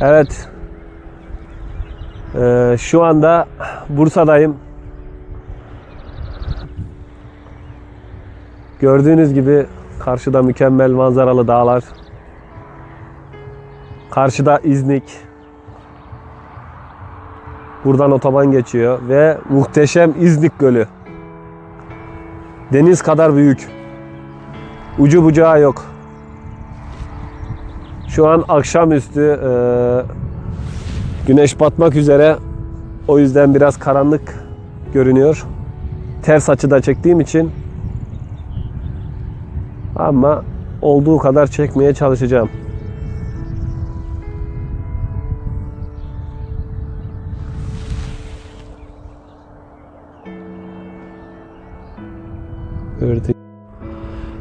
Evet. Ee, şu anda Bursa'dayım. Gördüğünüz gibi karşıda mükemmel manzaralı dağlar. Karşıda İznik. Buradan otoban geçiyor ve muhteşem İznik Gölü. Deniz kadar büyük. Ucu bucağı yok. Şu an akşamüstü e, güneş batmak üzere. O yüzden biraz karanlık görünüyor. Ters açıda çektiğim için. Ama olduğu kadar çekmeye çalışacağım.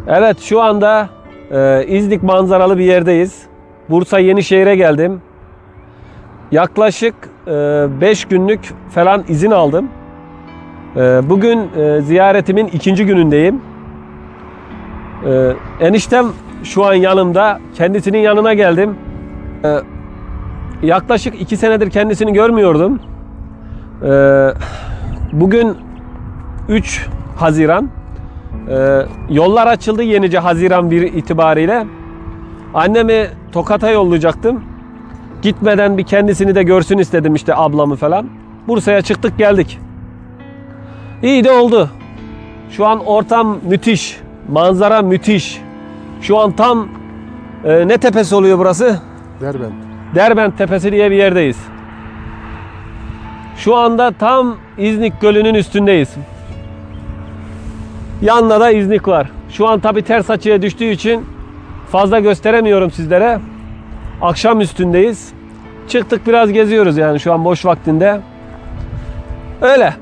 Evet şu anda e, İznik manzaralı bir yerdeyiz. Bursa Yenişehir'e geldim. Yaklaşık 5 günlük falan izin aldım. E, bugün e, ziyaretimin ikinci günündeyim. E, eniştem şu an yanımda. Kendisinin yanına geldim. E, yaklaşık 2 senedir kendisini görmüyordum. E, bugün 3 Haziran. Yollar açıldı yenice Haziran 1 itibariyle. Annemi Tokat'a yollayacaktım. Gitmeden bir kendisini de görsün istedim işte ablamı falan. Bursa'ya çıktık geldik. İyi de oldu. Şu an ortam müthiş. Manzara müthiş. Şu an tam e, ne tepesi oluyor burası? Derbent. Derbent Tepesi diye bir yerdeyiz. Şu anda tam İznik Gölü'nün üstündeyiz. Yanında da İznik var. Şu an tabi ters açıya düştüğü için fazla gösteremiyorum sizlere. Akşam üstündeyiz. Çıktık biraz geziyoruz yani şu an boş vaktinde. Öyle.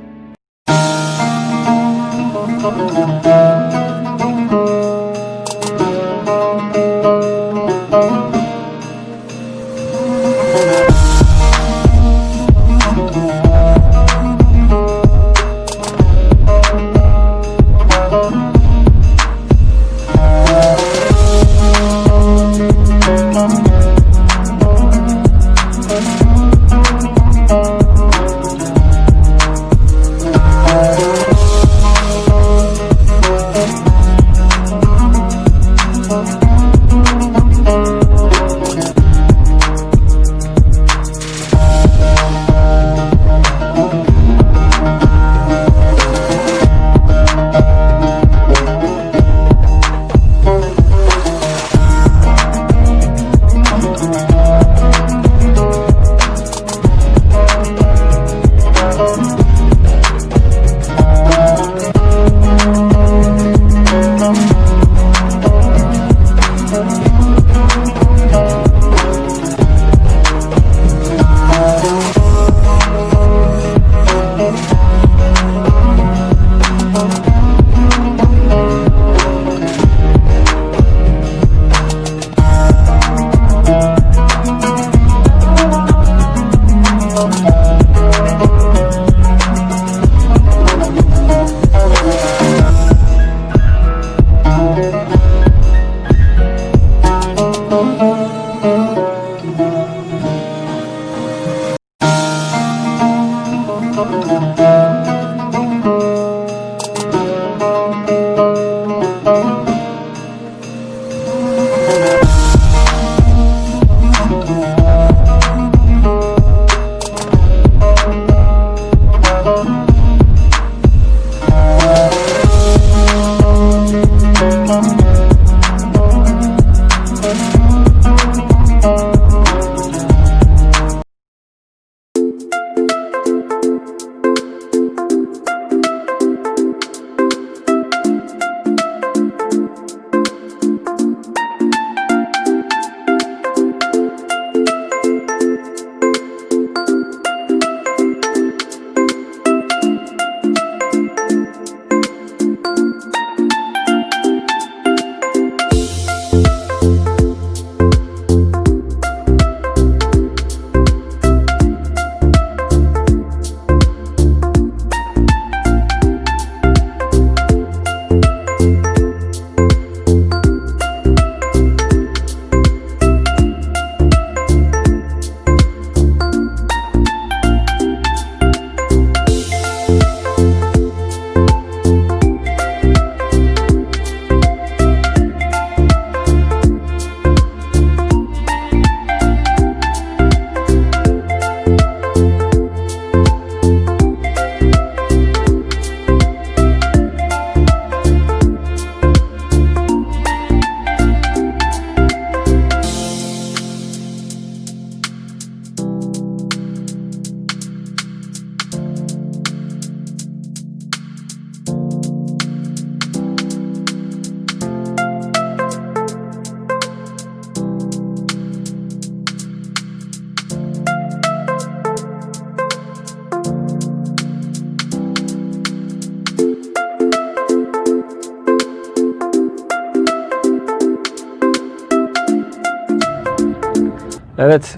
Evet.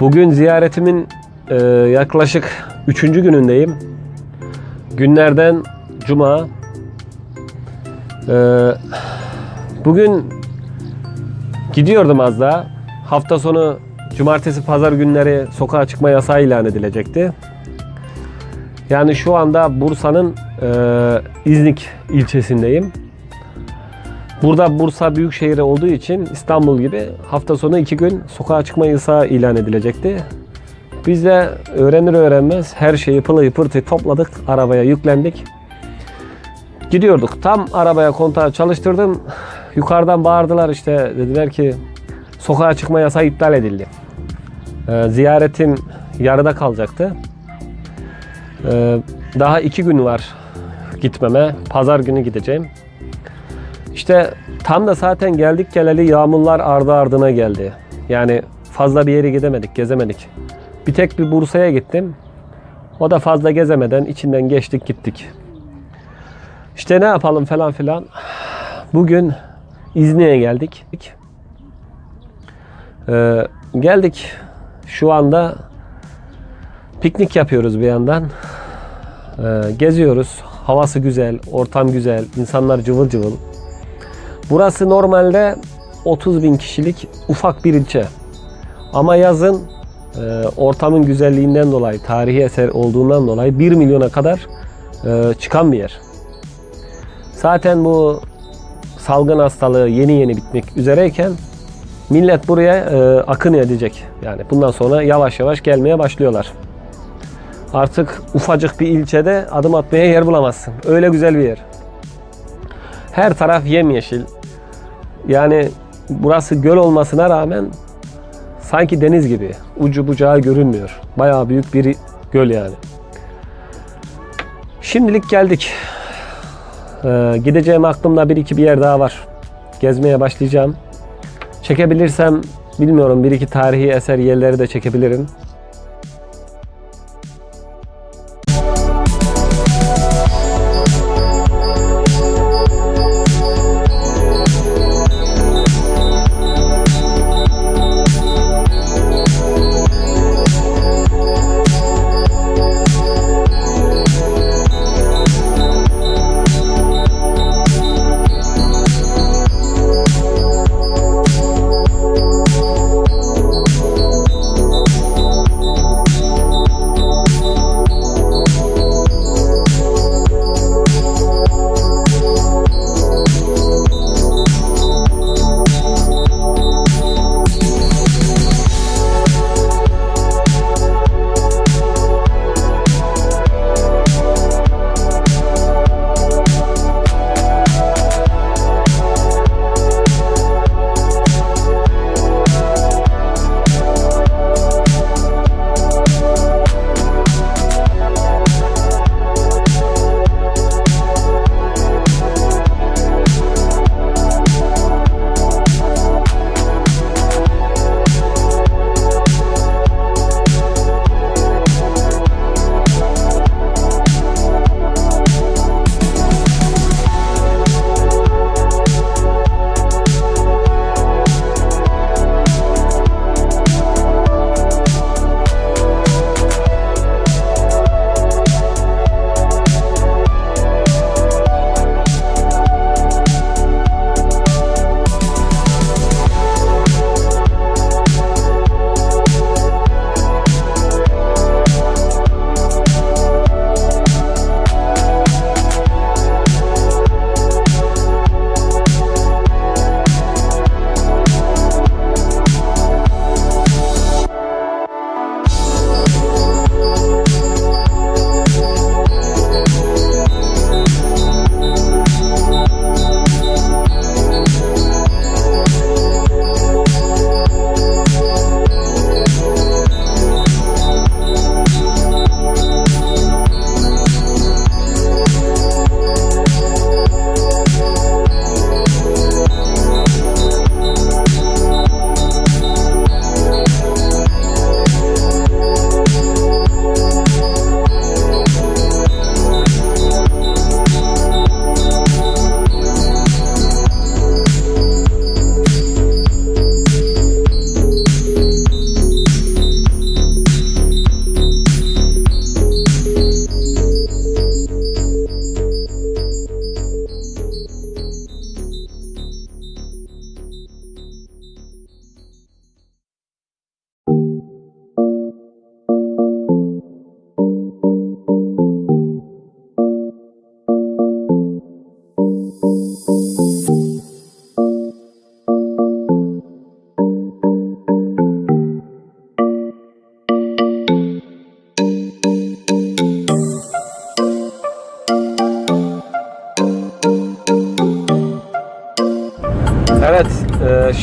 Bugün ziyaretimin e, yaklaşık üçüncü günündeyim. Günlerden cuma. E, bugün gidiyordum az daha. Hafta sonu cumartesi pazar günleri sokağa çıkma yasağı ilan edilecekti. Yani şu anda Bursa'nın e, İznik ilçesindeyim. Burada Bursa büyük şehri olduğu için İstanbul gibi hafta sonu iki gün sokağa çıkma yasağı ilan edilecekti. Biz de öğrenir öğrenmez her şeyi pılı pırtı topladık, arabaya yüklendik. Gidiyorduk. Tam arabaya kontağı çalıştırdım. Yukarıdan bağırdılar işte dediler ki sokağa çıkma yasağı iptal edildi. Ee, ziyaretim yarıda kalacaktı. Ee, daha iki gün var gitmeme. Pazar günü gideceğim. İşte tam da zaten geldik geleli yağmurlar ardı ardına geldi. Yani fazla bir yere gidemedik, gezemedik. Bir tek bir Bursa'ya gittim. O da fazla gezemeden içinden geçtik gittik. İşte ne yapalım falan filan. Bugün İzni'ye geldik. Ee, geldik. Şu anda piknik yapıyoruz bir yandan. Ee, geziyoruz. Havası güzel, ortam güzel, insanlar cıvıl cıvıl. Burası normalde 30 bin kişilik ufak bir ilçe. Ama yazın e, ortamın güzelliğinden dolayı, tarihi eser olduğundan dolayı 1 milyona kadar e, çıkan bir yer. Zaten bu salgın hastalığı yeni yeni bitmek üzereyken millet buraya e, akın edecek. Yani bundan sonra yavaş yavaş gelmeye başlıyorlar. Artık ufacık bir ilçede adım atmaya yer bulamazsın. Öyle güzel bir yer. Her taraf yemyeşil. Yani burası göl olmasına rağmen sanki deniz gibi. Ucu bucağı görünmüyor. Bayağı büyük bir göl yani. Şimdilik geldik. Ee, gideceğim aklımda bir iki bir yer daha var. Gezmeye başlayacağım. Çekebilirsem bilmiyorum bir iki tarihi eser yerleri de çekebilirim.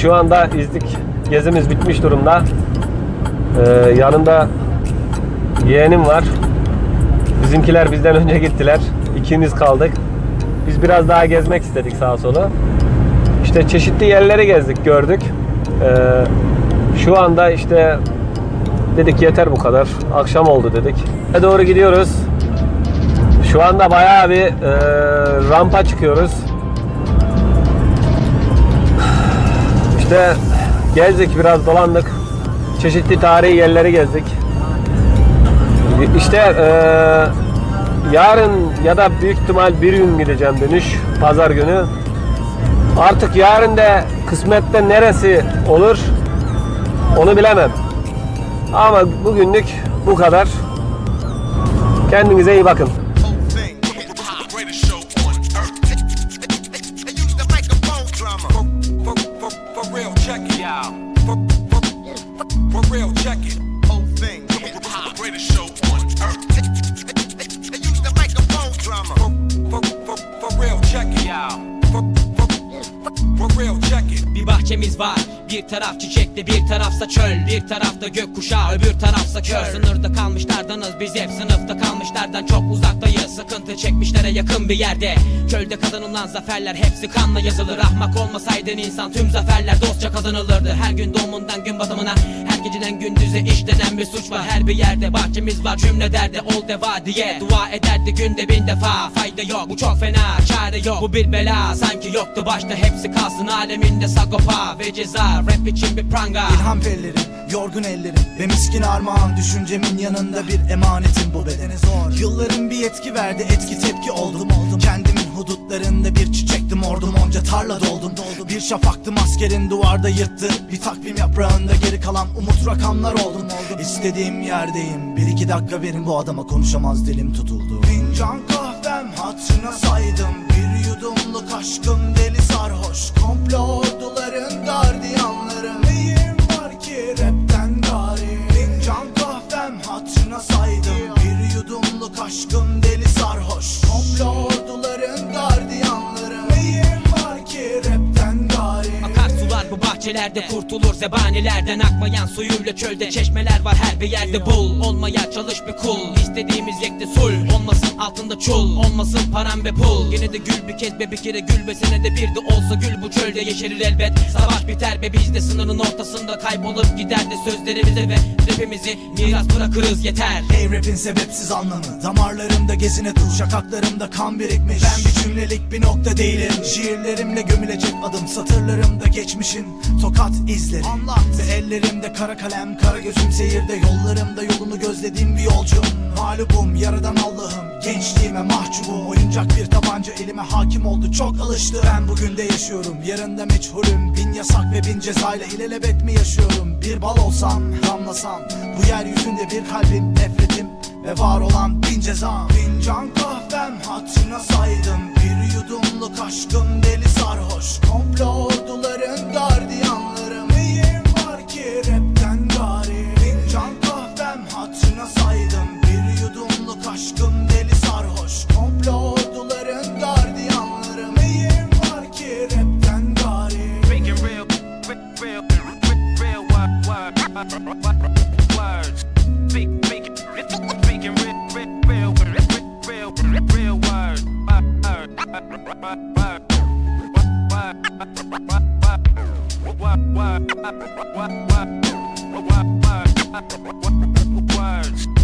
Şu anda İznik gezimiz bitmiş durumda. Ee, yanında yeğenim var. Bizimkiler bizden önce gittiler. İkimiz kaldık. Biz biraz daha gezmek istedik sağa sola. İşte çeşitli yerleri gezdik, gördük. Ee, şu anda işte dedik yeter bu kadar. Akşam oldu dedik. E doğru gidiyoruz. Şu anda bayağı bir e, rampa çıkıyoruz. İşte gezdik biraz dolandık. Çeşitli tarihi yerleri gezdik. İşte e, yarın ya da büyük ihtimal bir gün gideceğim dönüş pazar günü. Artık yarın da kısmette neresi olur onu bilemem. Ama bugünlük bu kadar. Kendinize iyi bakın. Check it out. For, for, for real, check it. Whole thing. Greatest show on earth. They use the microphone drama. For, for, for, for real, check it out. For, for, for real, check it. Bir bahçemiz var Bir taraf çiçekli bir tarafsa çöl Bir tarafta gökkuşağı öbür tarafsa kör Sınırda kalmışlardanız biz hep sınıfta kalmışlardan çok uzaktayız Sıkıntı çekmişlere yakın bir yerde. Çölde kazanılan zaferler hepsi kanla yazılır. Ahmak olmasaydın insan tüm zaferler dostça kazanılırdı. Her gün doğumundan gün batımına Her geceden gündüze işlenen bir suç var. Her bir yerde bahçemiz var cümle derdi ol deva diye. Dua ederdi günde bin defa Fayda yok. Bu çok fena çare yok. Bu bir bela sanki yoktu başta. Hepsi kalsın Aleminde sagopa ve ceza. Rap için bir pranga. İlham pellerim, yorgun ellerim Ve miskin armağan. Düşüncemin yanında bir emanetim bu bedene zor. Yılların bir yetki verdi etki tepki oldum. Oldum Kendimin hudutlarında bir çiçektim ordum onca tarla doldum. Doldum Bir şafaktım askerin duvarda yırttı. Bir takvim yaprağında geri kalan umut rakamlar oldum. Oldum İstediğim yerdeyim. Bir iki dakika verin bu adama konuşamaz dilim tutuldu. Fincan kahvem hatırına saydım Bir yudumluk aşkım kurtulur zebanilerden Akmayan suyuyla çölde çeşmeler var her bir yerde bul. Olmaya çalış bir kul. İstediğimiz yekte sul altında çul. Olmasın param ve pul. Yine de gül bir kez be bir kere gül be senede bir de olsa gül. Bu çölde yeşerir elbet. Savaş biter be biz de sınırın ortasında kaybolup gider de sözlerimize ve rapimizi miras bırakırız. Yeter. Hey rapin sebepsiz anlamı. Damarlarımda gezine dur Şakaklarımda kan birikmiş. Ben bir cümlelik bir nokta değilim. Şiirlerimle gömülecek adım Satırlarımda geçmişin tokat izleri. Anlat. Ve ellerimde kara kalem Kara gözüm seyirde Yollarımda yolunu gözlediğim bir yolcum Mağlubum yaradan Allah'ım. Gençliğime mahcubum. Oyuncak bir tabanca elime hakim oldu. Çok alıştı Ben bugün de yaşıyorum. Yarın da meçhulüm. Bin yasak ve bin cezayla ilelebet mi yaşıyorum? Bir bal olsam damlasam Bu yeryüzünde bir kalbim nefretim ve var olan bin ceza Fincan kahvem hatırına saydım. Bir yudumluk aşkım deli sarhoş. Komplo orduların words. Speak, real, real, real, real, real word, words.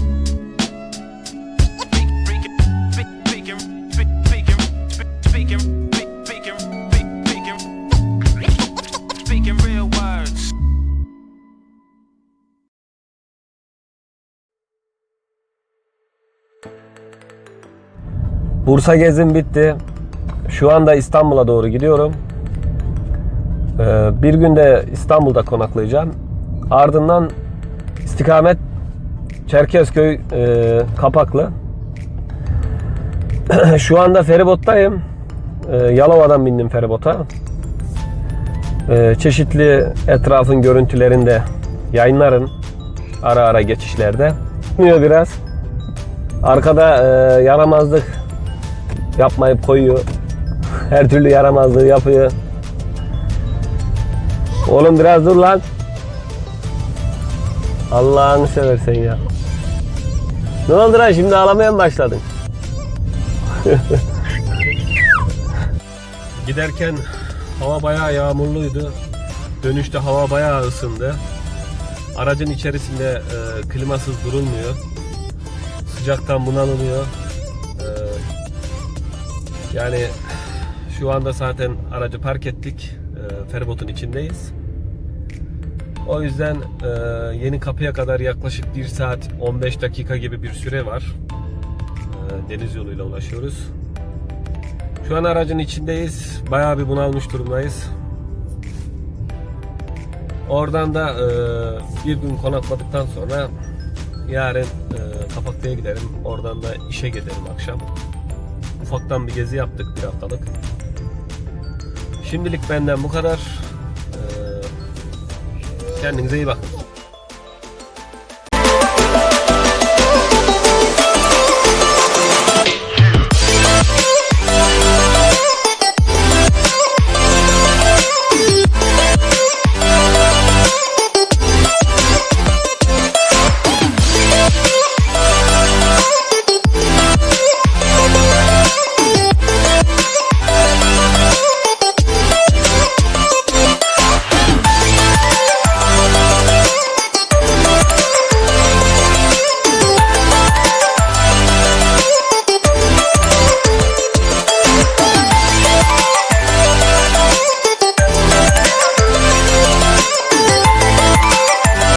Bursa gezim bitti. Şu anda İstanbul'a doğru gidiyorum. Ee, bir günde İstanbul'da konaklayacağım. Ardından istikamet Çerkezköy e, Kapaklı. Şu anda feribottayım. Ee, Yalova'dan bindim feribota. Ee, çeşitli etrafın görüntülerinde yayınlarım. Ara ara geçişlerde. Biraz. Arkada e, yaramazlık yapmayıp koyuyor. Her türlü yaramazlığı yapıyor. Oğlum biraz dur lan. Allah'ını seversen ya. Ne oldu lan şimdi ağlamaya mı başladın? Giderken hava bayağı yağmurluydu. Dönüşte hava bayağı ısındı. Aracın içerisinde e, klimasız durulmuyor. Sıcaktan bunalılıyor. Yani şu anda zaten aracı park ettik. E, feribotun içindeyiz. O yüzden e, yeni kapıya kadar yaklaşık 1 saat 15 dakika gibi bir süre var. E, deniz yoluyla ulaşıyoruz. Şu an aracın içindeyiz. Bayağı bir bunalmış durumdayız. Oradan da e, bir gün konakladıktan sonra yarın e, Kapaklı'ya giderim. Oradan da işe giderim akşam. Ufaktan bir gezi yaptık bir haftalık. Şimdilik benden bu kadar. E, kendinize iyi bakın.